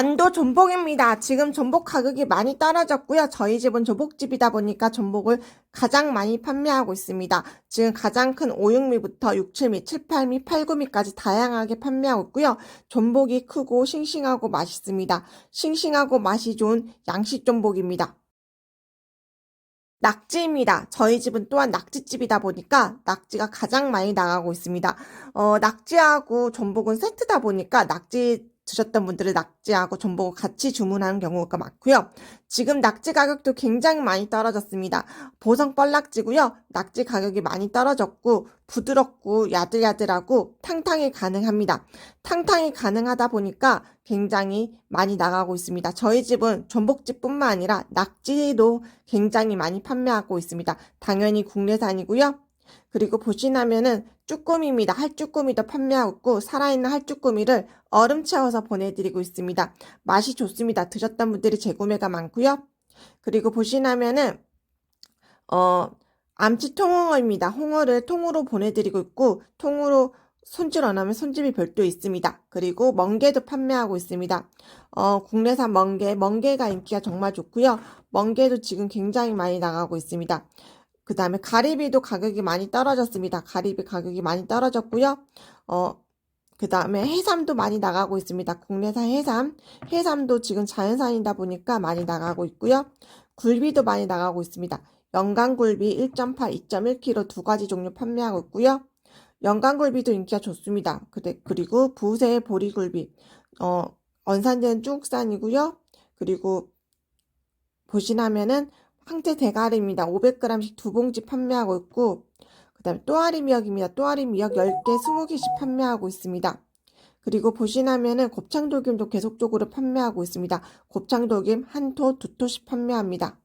안도 전복입니다. 지금 전복 가격이 많이 떨어졌고요. 저희 집은 전복집이다 보니까 전복을 가장 많이 판매하고 있습니다. 지금 가장 큰 5, 6미부터 6, 7미, 7, 8미, 8, 9미까지 다양하게 판매하고 있고요. 전복이 크고 싱싱하고 맛있습니다. 싱싱하고 맛이 좋은 양식 전복입니다. 낙지입니다. 저희 집은 또한 낙지집이다 보니까 낙지가 가장 많이 나가고 있습니다. 어, 낙지하고 전복은 세트다 보니까 낙지 드셨던 분들은 낙지하고 전복을 같이 주문하는 경우가 많고요. 지금 낙지 가격도 굉장히 많이 떨어졌습니다. 보성 뻘낙지고요. 낙지 가격이 많이 떨어졌고 부드럽고 야들야들하고 탕탕이 가능합니다. 탕탕이 가능하다 보니까 굉장히 많이 나가고 있습니다. 저희 집은 전복집뿐만 아니라 낙지도 굉장히 많이 판매하고 있습니다. 당연히 국내산이고요. 그리고 보시나면은 쭈꾸미입니다. 할쭈꾸미도 판매하고 살아있는 할쭈꾸미를 얼음 채워서 보내드리고 있습니다. 맛이 좋습니다. 드셨던 분들이 재구매가 많고요. 그리고 보시나면은 어 암치 통홍어입니다. 홍어를 통으로 보내드리고 있고 통으로 손질 안 하면 손질이 별도 있습니다. 그리고 멍게도 판매하고 있습니다. 어, 국내산 멍게, 멍게가 인기가 정말 좋고요. 멍게도 지금 굉장히 많이 나가고 있습니다. 그 다음에 가리비도 가격이 많이 떨어졌습니다. 가리비 가격이 많이 떨어졌고요. 어, 그 다음에 해삼도 많이 나가고 있습니다. 국내산 해삼. 해삼도 지금 자연산이다 보니까 많이 나가고 있고요. 굴비도 많이 나가고 있습니다. 영광굴비 1.8, 2.1kg 두 가지 종류 판매하고 있고요. 영광굴비도 인기가 좋습니다. 그리고 부세 보리굴비. 어, 언산된 중국산이고요. 그리고 보시나면은 황태 대가리입니다. 500g씩 두 봉지 판매하고 있고, 그 다음에 또아리 미역입니다. 또아리 미역 10개, 20개씩 판매하고 있습니다. 그리고 보시나면은 곱창도김도 계속적으로 판매하고 있습니다. 곱창도김 한 토, 두 토씩 판매합니다.